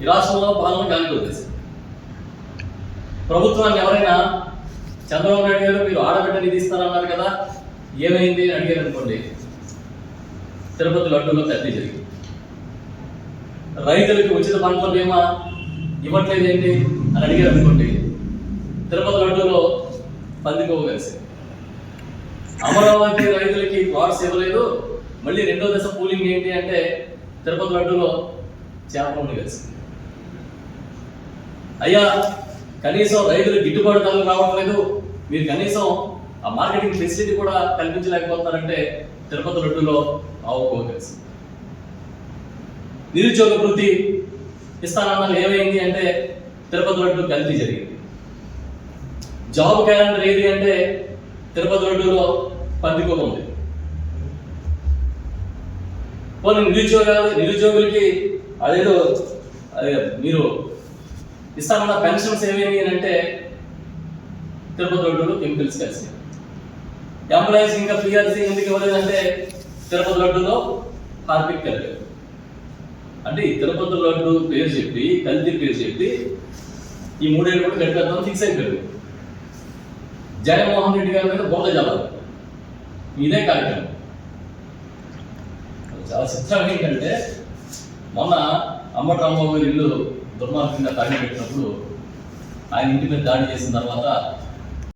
ఈ రాష్ట్రంలో పాలన గాలికి వదిలేశారు ప్రభుత్వాన్ని ఎవరైనా చంద్రబాబు నాయుడు గారు మీరు ఆడబిడ్డ నిధి ఇస్తారన్నారు కదా ఏమైంది అని అడిగారు అనుకోండి తిరుపతి లడ్డూలో కత్తి జరిగింది. రైతులకు ఉచిత పంటల బీమా ఇవ్వట్లేదు ఏంటి అని అడిగారు అనుకోండి తిరుపతి లడ్డూలో పందికోవ కలిసి అమరావతి రైతులకి వార్స్ ఇవ్వలేదు మళ్ళీ రెండో దశ పూలింగ్ ఏంటి అంటే తిరుపతి లడ్డూలో చేపలు కలిసింది. అయ్యా కనీసం రైతులు గిట్టుబాటు ధరలు రావడం లేదు. మీరు కనీసం ఆ మార్కెటింగ్ ఫెసిలిటీ కూడా కల్పించలేకపోతున్నారంటే తిరుపతి లడ్డులో ఆవుకో నిరుద్యోగ వృత్తి ఇస్తానన్నారు ఏమైంది అంటే తిరుపతి లడ్డు కల్తీ జరిగింది. జాబ్ క్యాలెండర్ ఏది అంటే తిరుపతి లడ్డులో పందికోవ ఉంది. పోనీ నిరుద్యోగాలు నిరుద్యోగులకి అదేదో అదే మీరు ఇస్తామన్న పెన్షన్స్ ఏమేమి అని అంటే తిరుపతి రోడ్డు కెమికల్స్ కలిసి. ఎంప్లాయీస్ ఇంకా పిఆర్సీ ఎందుకు ఇవ్వలేదంటే తిరుపతి లడ్డులో హార్పిక్ కలిపారు. అంటే ఈ తిరుపతి లడ్డు పేరు చెప్పి కల్తీ పేరు చెప్పి ఈ మూడేళ్ళు కూడా గడిపేద్దాం ఫిక్స్ అయిపోయారు. జగన్మోహన్ రెడ్డి గారి మీద బోధ జలాలు ఇదే కార్యక్రమం. చాలా చిత్రం ఏంటంటే మొన్న అమ్మ రాంబాబు ఇల్లు దుర్మార్గంగా తగిలి పెట్టినప్పుడు ఆయన ఇంటి మీద దాడి చేసిన తర్వాత